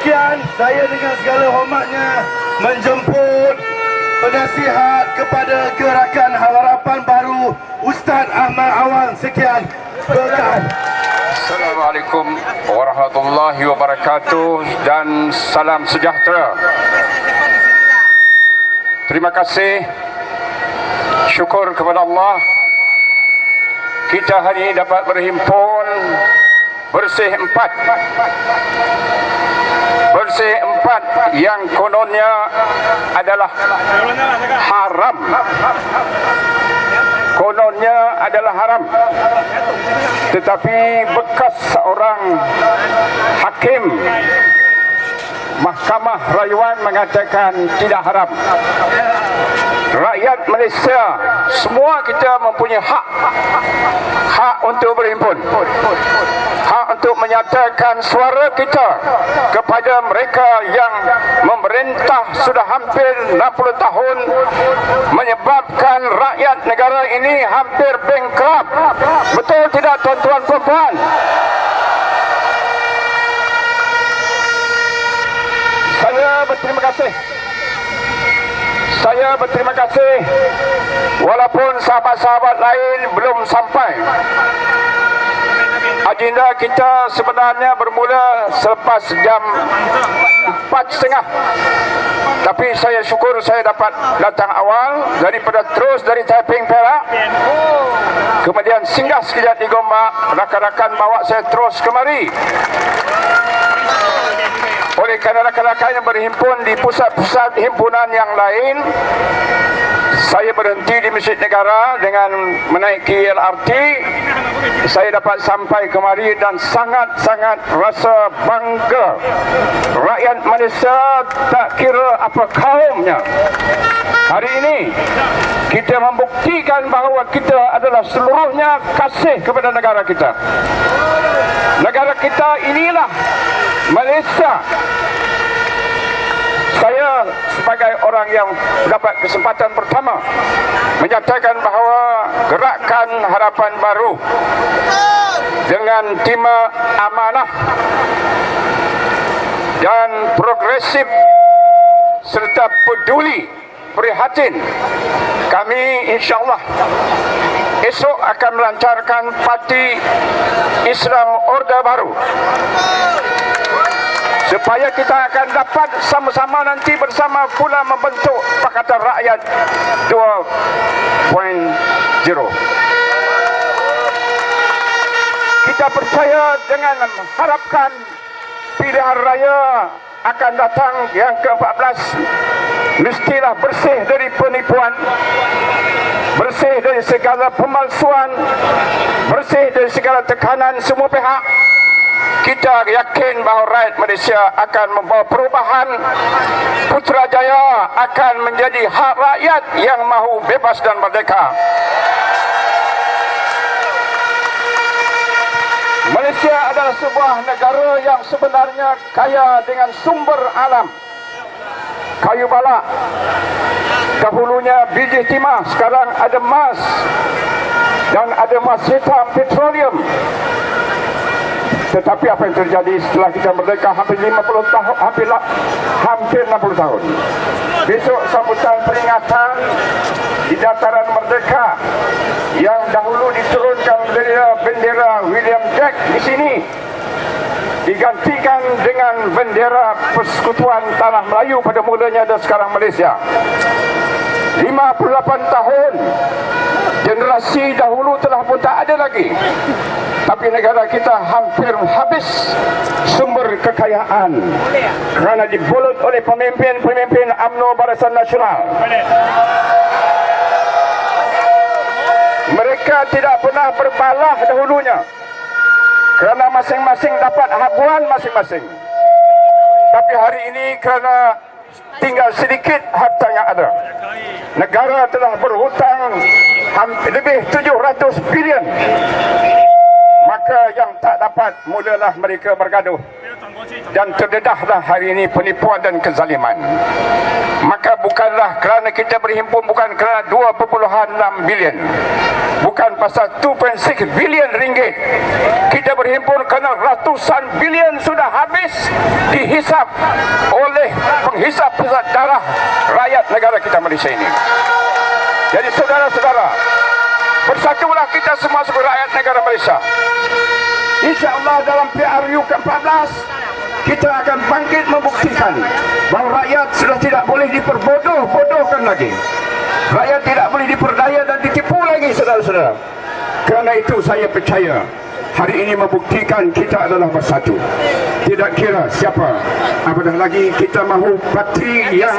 demikian, saya dengan segala hormatnya menjemput penasihat kepada gerakan harapan baru Ustaz Ahmad Awang. Sekian. Berkat. Assalamualaikum warahmatullahi wabarakatuh dan salam sejahtera. Terima kasih. Syukur kepada Allah. Kita hari ini dapat berhimpun bersih empat. Bersih empat yang kononnya adalah haram. Kononnya adalah haram. Tetapi bekas seorang hakim Mahkamah Rayuan mengatakan tidak haram. Rakyat Malaysia semua kita mempunyai hak hak untuk berhimpun. Hak untuk menyatakan suara kita kepada mereka yang memerintah sudah hampir 60 tahun menyebabkan rakyat negara ini hampir bankrupt. Betul tidak tuan-tuan puan-puan? Saya berterima kasih. Saya berterima kasih walaupun sahabat-sahabat lain belum sampai. Agenda kita sebenarnya bermula selepas jam 4.30. Tapi saya syukur saya dapat datang awal daripada terus dari Taiping Perak. Kemudian singgah sekejap di Gombak, rakan-rakan bawa saya terus kemari. Oleh kerana rakan-rakan yang berhimpun di pusat-pusat himpunan yang lain, saya berhenti di Masjid Negara dengan menaiki LRT. Saya dapat sampai kemari dan sangat-sangat rasa bangga. Rakyat Malaysia tak kira apa kaumnya. Kita membuktikan bahawa kita adalah seluruhnya kasih kepada negara kita. Negara kita inilah Malaysia saya sebagai orang yang dapat kesempatan pertama menyatakan bahawa gerakan harapan baru dengan tema amanah dan progresif serta peduli prihatin. Kami insyaallah esok akan melancarkan parti Islam Orde Baru. Supaya kita akan dapat sama-sama nanti bersama pula membentuk Pakatan Rakyat 2.0 kita percaya dengan mengharapkan pilihan raya akan datang yang ke-14 mestilah bersih dari penipuan. Bersih dari segala pemalsuan. Bersih dari segala tekanan semua pihak. Kita yakin bahawa rakyat Malaysia akan membawa perubahan. Putrajaya akan menjadi hak rakyat yang mahu bebas dan merdeka. Malaysia adalah sebuah negara yang sebenarnya kaya dengan sumber alam kayu balak. Dahulunya biji timah sekarang ada emas. Dan ada emas hitam petroleum. Tetapi apa yang terjadi setelah kita merdeka hampir 50 tahun, hampir, hampir 60 tahun. Besok sambutan peringatan di dataran merdeka yang dahulu diturunkan bendera, bendera William Jack di sini digantikan dengan bendera Persekutuan Tanah Melayu pada mulanya dan sekarang Malaysia. 58 tahun generasi dahulu telah pun tak ada lagi. Tapi negara kita hampir habis sumber kekayaan kerana dibulut oleh pemimpin-pemimpin UMNO Barisan Nasional. Mereka tidak pernah berbalah dahulunya kerana masing-masing dapat habuan masing-masing tapi hari ini kerana tinggal sedikit harta yang ada negara telah berhutang hampir lebih 700 bilion maka yang tak dapat mulalah mereka bergaduh dan terdedahlah hari ini penipuan dan kezaliman. Maka bukanlah kerana kita berhimpun bukan kerana 2.6 bilion. Bukan pasal 2.6 bilion ringgit. Kita berhimpun kerana ratusan bilion sudah habis dihisap oleh penghisap pusat darah rakyat negara kita Malaysia ini. Jadi saudara-saudara, bersatulah kita semua sebagai rakyat negara Malaysia. InsyaAllah dalam PRU ke-14 kita akan bangkit membuktikan bahawa rakyat sudah tidak boleh diperbodoh-bodohkan lagi. Lagi saudara-saudara. Kerana itu saya percaya hari ini membuktikan kita adalah bersatu. Tidak kira siapa. Apatah lagi kita mahu parti yang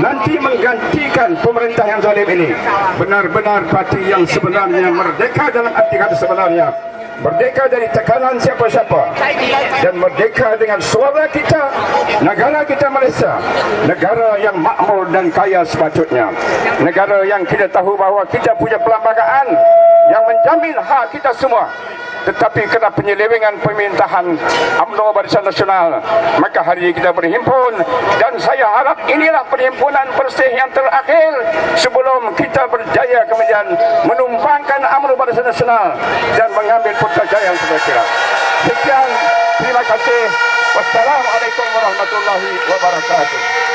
nanti menggantikan pemerintah yang zalim ini. Benar-benar parti yang sebenarnya merdeka dalam arti kata sebenarnya. Merdeka dari tekanan siapa-siapa. Dan merdeka dengan suara kita negara kita Malaysia. Negara yang makmur dan kaya sepatutnya. Negara yang kita tahu bahawa kita punya perlembagaan yang menjamin hak kita semua tetapi kerana penyelewengan pemerintahan UMNO Barisan Nasional maka hari ini kita berhimpun. Dan saya harap inilah perhimpunan bersih yang terakhir sebelum kita berjaya kemudian menumpangkan UMNO Barisan Nasional dan mengambil putrajaya yang kira sekian terima kasih. Wassalamualaikum warahmatullahi wabarakatuh